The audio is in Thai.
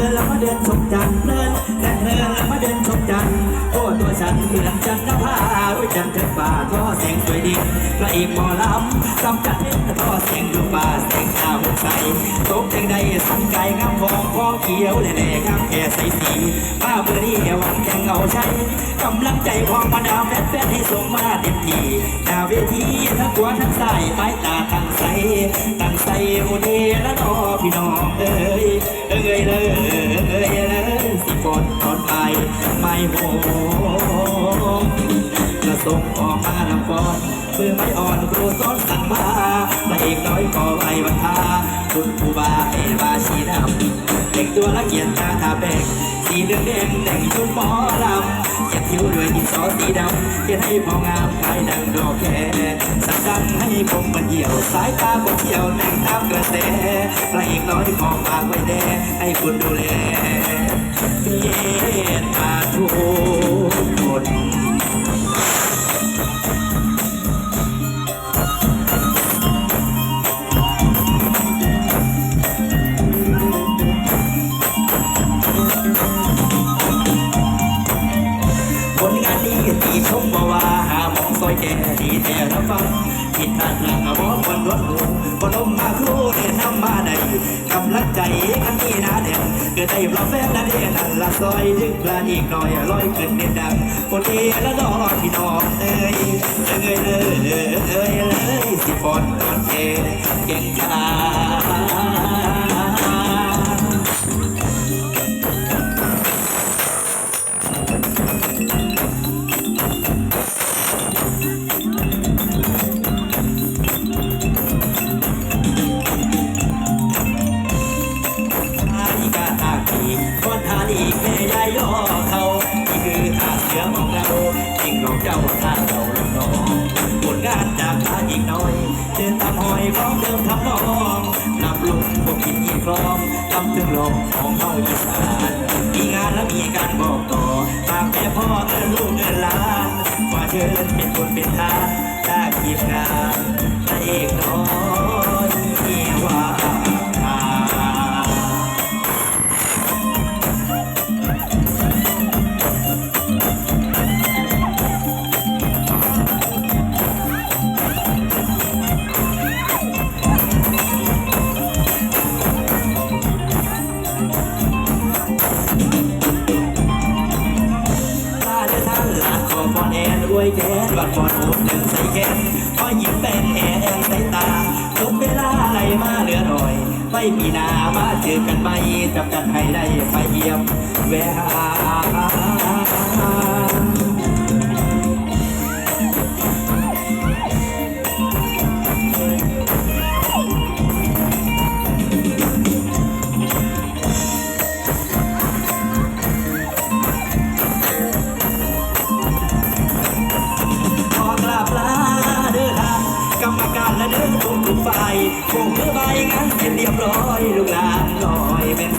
ลินแล้วมาเดินชมจันทร์เพลินแต่เธอแล้วมาเดินชมจันทร์โอ้ตัวฉันเหมือนจันทร์นภาด้วยจันทร์เถิดป่าท่อแสงสวยดีพระเอกหมอลำกำจัดเพชรท่อแสงดวงป่าแสงตาวใสตกแต่งใดสังไก่งามพอ องเขียวแหล่ๆงามแก่ใสสีป้าเบอร์นี่หวังแข่งเอาใช้กำลังใจของมาดามแฟนๆให้ส่งมาเต็มทีหน้าเวทีทั้งขวาทั้งซ้ายไม้ตาทั้งใสตั้งใสโอเดและนอพี่น้องเอ้ยเอ้ยเลยเอ้ยเลยสิกดตอนไปไม่โหมกระส่งออกมาลำฟอนเพื่อไม่อ่อนครูสอนสั่งมาพระเอกน้อยขอไว้วันทาคุณครูบาเอบาชีดำ็กตัวละเกียรตาทาแป้งสีเหลืองแดงแต่งชุดหมอลำอยากคิ้วด้วยดินสอสีดำเขียนให้พองามคล้ายดังดอกแคสักดังให้ผมมันเหี่ยว สายตาผมเหี่ยวแต่งตามกระแสพระเอกน้อยขอฝากไว้แน่ให้คุณดูแลเมียนมาทู อยแก่ดีแต่ละฟังผิดพลาดหลังเอาบอกคนรถหูบนลมมาครู่เดินนำมาได้กำลังใจกันนี่นาเด่นเกิดได้รับแฟนนั่นเองนั่นละซอยดึกลาอีกหน่อยลอยขึ้นเด่นดังคนเอละดอพี่น้องเอ้ยเอ้ยเลยเอ้ยเลยสิบอน เหลือของเราจริงของเจ้าท่าเราลำนองผลงานจากท่าอีกน้อย เดินตามหอยพร้อมเดิมทำนองนำลุกพวกกินอีกคลองทำถึงลมของเขาอีสานมีงานและมีการบอกต่อตากแม่พ่อเอินลูกเอินหลานว่าเชิญเป็นคนเป็นทานได้กีบงาน วยแกนบัดบอดโอนหนึ่งใส่แกนพอยิ้มเป็นแอนใส่ตาทุกเวลาไหลมาเหลือหน่อย ไม่มีนามาเจอกันไหมจับกันให้ได้ไปเยี่ยมแวะ เด้อทุกทุกฝ่ายคงเพื่อใบงานเสร็จเรียบร้อยลูกลานลอยเป็น